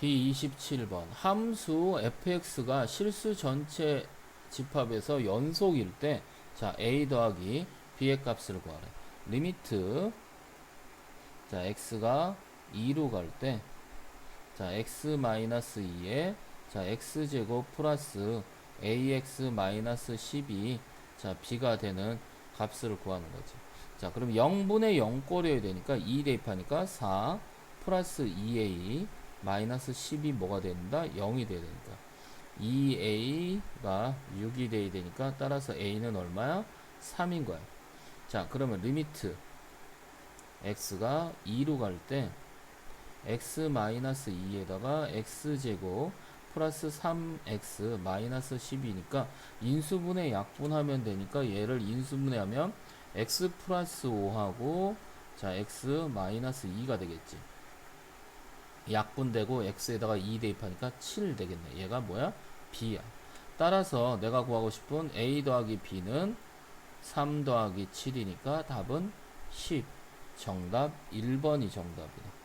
B27번. 함수 fx가 실수 전체 집합에서 연속일 때 자 a 더하기 b의 값을 구하래. 리미트 자 x가 2로 갈 때 자 x 마이너스 2에 자 x제곱 플러스 ax 마이너스 12 자 b가 되는 값을 구하는 거지. 자 그럼 0분의 0 꼴이어야 되니까 2 대입하니까 4 플러스 2a 마이너스 10이 뭐가 된다? 0이 돼야 되니까 2a가 6이 돼야 되니까 따라서 a는 얼마야? 3인 거야 자 그러면 리미트 x가 2로 갈 때 x 마이너스 2에다가 x제곱 플러스 3x 마이너스 10이니까 인수분해 약분하면 되니까 얘를 인수분해하면 x 플러스 5하고 자 x 마이너스 2가 되겠지 약분되고 x에다가 2 대입하니까 7 되겠네. 얘가 뭐야? b야. 따라서 내가 구하고 싶은 a 더하기 b는 3 더하기 7이니까 답은 10 정답 1번이 정답이다